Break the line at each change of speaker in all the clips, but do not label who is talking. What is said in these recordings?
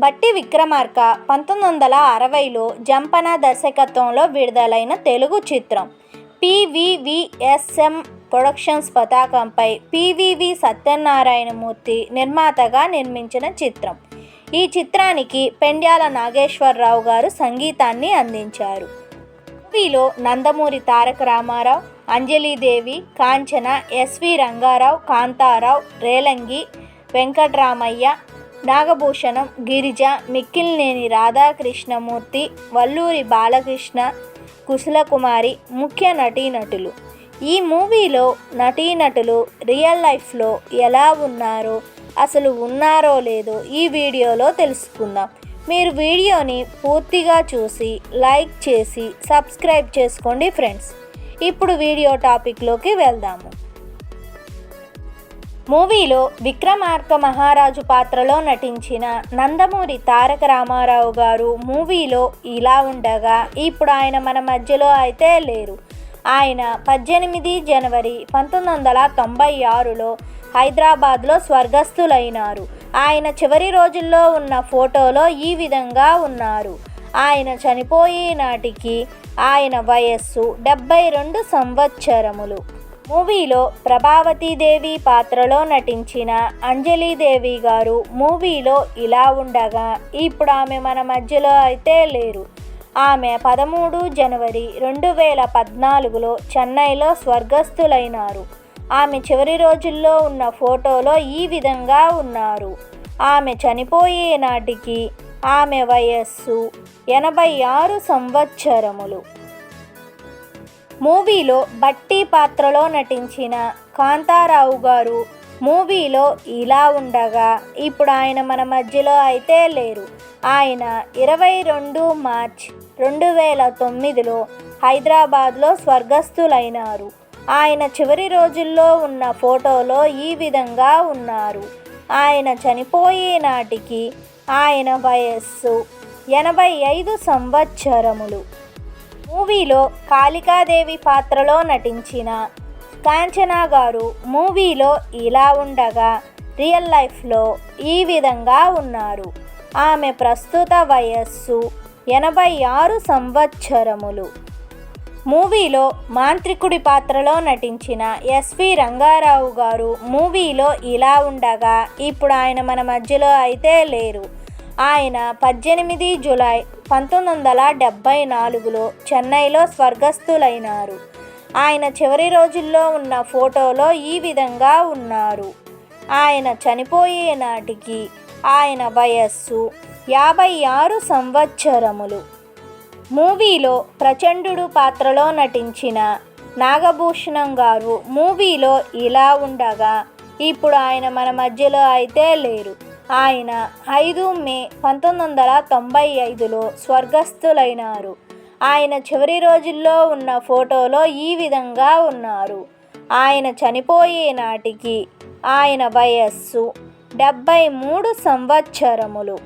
బట్టి విక్రమార్క పంతొమ్మిది వందల అరవైలో జంపన దర్శకత్వంలో విడుదలైన తెలుగు చిత్రం. పివివిఎస్ఎం ప్రొడక్షన్స్ పతాకంపై పివివి సత్యనారాయణమూర్తి నిర్మాతగా నిర్మించిన చిత్రం. ఈ చిత్రానికి పెండ్యాల నాగేశ్వరరావు గారు సంగీతాన్ని అందించారు. మూవీలో నందమూరి తారక రామారావు అంజలీదేవి కాంచన ఎస్వి రంగారావు కాంతారావు రేలంగి వెంకట్రామయ్య నాగభూషణం గిరిజ మిక్కిలినేని రాధాకృష్ణమూర్తి వల్లూరి బాలకృష్ణ కుశలకుమారి ముఖ్య నటీనటులు. ఈ మూవీలో నటీనటులు రియల్ లైఫ్లో ఎలా ఉన్నారో అసలు ఉన్నారో లేదో ఈ వీడియోలో తెలుసుకుందాం. మీరు వీడియోని పూర్తిగా చూసి లైక్ చేసి సబ్స్క్రైబ్ చేసుకోండి ఫ్రెండ్స్. ఇప్పుడు వీడియో టాపిక్లోకి వెళ్దాము. మూవీలో విక్రమార్క మహారాజు పాత్రలో నటించిన నందమూరి తారక రామారావు గారు మూవీలో ఇలా ఉండగా ఇప్పుడు ఆయన మన మధ్యలో అయితే లేరు. ఆయన పద్దెనిమిది జనవరి పంతొమ్మిది వందల తొంభై ఆరులో హైదరాబాద్లో స్వర్గస్థులైనారు. ఆయన చివరి రోజుల్లో ఉన్న ఫోటోలో ఈ విధంగా ఉన్నారు. ఆయన చనిపోయే నాటికి ఆయన వయస్సు డెబ్బై రెండు సంవత్సరములు. మూవీలో ప్రభావతీదేవి పాత్రలో నటించిన అంజలీదేవి గారు మూవీలో ఇలా ఉండగా ఇప్పుడు ఆమె మన మధ్యలో అయితే లేరు. ఆమె పదమూడు జనవరి రెండు వేల పద్నాలుగులో చెన్నైలో స్వర్గస్థులైనారు. ఆమె చివరి రోజుల్లో ఉన్న ఫోటోలో ఈ విధంగా ఉన్నారు. ఆమె చనిపోయే నాటికి ఆమె వయస్సు ఎనభై ఆరు సంవత్సరములు. మూవీలో బట్టి పాత్రలో నటించిన కాంతారావు గారు మూవీలో ఇలా ఉండగా ఇప్పుడు ఆయన మన మధ్యలో అయితే లేరు. ఆయన ఇరవై రెండు మార్చ్ రెండు వేల తొమ్మిదిలో హైదరాబాద్లో స్వర్గస్థులైనారు. ఆయన చివరి రోజుల్లో ఉన్న ఫోటోలో ఈ విధంగా ఉన్నారు. ఆయన చనిపోయే నాటికి ఆయన వయస్సు ఎనభై ఐదు సంవత్సరములు. మూవీలో కాళికాదేవి పాత్రలో నటించిన కాంచనా గారు మూవీలో ఇలా ఉండగా రియల్ లైఫ్లో ఈ విధంగా ఉన్నారు. ఆమె ప్రస్తుత వయస్సు ఎనభై ఆరు సంవత్సరములు. మూవీలో మాంత్రికుడి పాత్రలో నటించిన ఎస్వి రంగారావు గారు మూవీలో ఇలా ఉండగా ఇప్పుడు ఆయన మన మధ్యలో అయితే లేరు. ఆయన పద్దెనిమిది జులై పంతొమ్మిది వందల డెబ్భై నాలుగులో చెన్నైలో స్వర్గస్థులైనారు. ఆయన చివరి రోజుల్లో ఉన్న ఫోటోలో ఈ విధంగా ఉన్నారు. ఆయన చనిపోయే నాటికి ఆయన వయస్సు యాభై ఆరు సంవత్సరములు. మూవీలో ప్రచండు పాత్రలో నటించిన నాగభూషణం గారు మూవీలో ఇలా ఉండగా ఇప్పుడు ఆయన మన మధ్యలో అయితే లేరు. ఆయన ఐదు మే పంతొమ్మిది వందల తొంభై ఐదులో స్వర్గస్థులైనారు. ఆయన చివరి రోజుల్లో ఉన్న ఫోటోలో ఈ విధంగా ఉన్నారు. ఆయన చనిపోయే నాటికి ఆయన వయస్సు డెబ్బై మూడు సంవత్సరములు.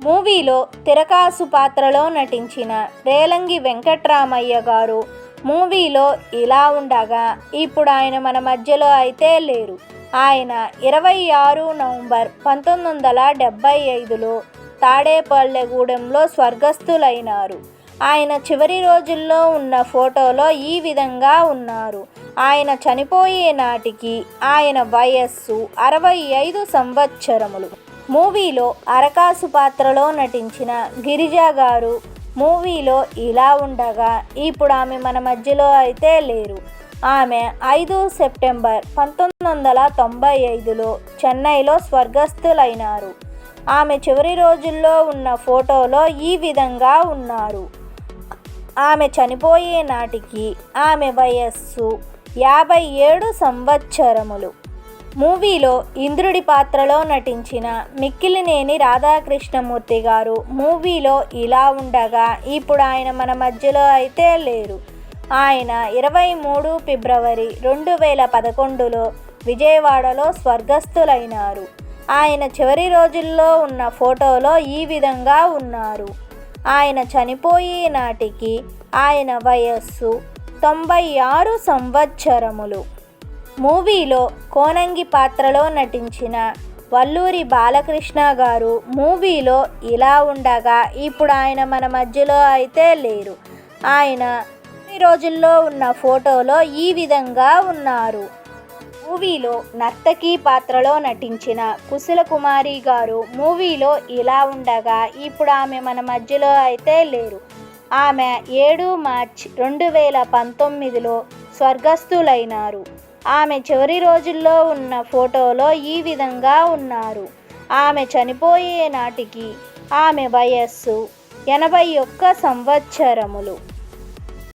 మూవీలో తిరకాసు పాత్రలో నటించిన రేలంగి వెంకట్రామయ్య గారు మూవీలో ఇలా ఉండగా ఇప్పుడు ఆయన మన మధ్యలో అయితే లేరు. ఆయన ఇరవై ఆరు నవంబర్ పంతొమ్మిది వందల డెబ్భై ఐదులో తాడేపల్లెగూడెంలో స్వర్గస్థులైనారు. ఆయన చివరి రోజుల్లో ఉన్న ఫోటోలో ఈ విధంగా ఉన్నారు. ఆయన చనిపోయే నాటికి ఆయన వయస్సు అరవై ఐదు సంవత్సరములు. మూవీలో అరకాసు పాత్రలో నటించిన గిరిజా గారు మూవీలో ఇలా ఉండగా ఇప్పుడు ఆమె మన మధ్యలో అయితే లేరు. ఆమె ఐదు సెప్టెంబర్ పంతొమ్మిది వందల తొంభై ఐదులో చెన్నైలో స్వర్గస్థులైనారు. ఆమె చివరి రోజుల్లో ఉన్న ఫోటోలో ఈ విధంగా ఉన్నారు. ఆమె చనిపోయే నాటికి ఆమె వయస్సు యాభై ఏడు సంవత్సరములు. మూవీలో ఇంద్రుడి పాత్రలో నటించిన మిక్కిలినేని రాధాకృష్ణమూర్తి గారు మూవీలో ఇలా ఉండగా ఇప్పుడు ఆయన మన మధ్యలో అయితే లేరు. ఆయన ఇరవై మూడు ఫిబ్రవరి రెండు వేల పదకొండులో విజయవాడలో స్వర్గస్థులైనారు. ఆయన చివరి రోజుల్లో ఉన్న ఫోటోలో ఈ విధంగా ఉన్నారు. ఆయన చనిపోయే నాటికి ఆయన వయస్సు తొంభై ఆరు సంవత్సరములు. మూవీలో కోనంగి పాత్రలో నటించిన వల్లూరి బాలకృష్ణ గారు మూవీలో ఇలా ఉండగా ఇప్పుడు ఆయన మన మధ్యలో అయితే లేరు. ఆయన రోజుల్లో ఉన్న ఫోటోలో ఈ విధంగా ఉన్నారు. మూవీలో నర్తకి పాత్రలో నటించిన కుశల కుమారి గారు మూవీలో ఇలా ఉండగా ఇప్పుడు ఆమె మన మధ్యలో అయితే లేరు. ఆమె ఏడు మార్చ్ రెండు వేల పంతొమ్మిదిలో స్వర్గస్థులైనారు. ఆమె చివరి రోజుల్లో ఉన్న ఫోటోలో ఈ విధంగా ఉన్నారు. ఆమె చనిపోయే నాటికి ఆమె వయస్సు ఎనభై ఒక్క సంవత్సరములు.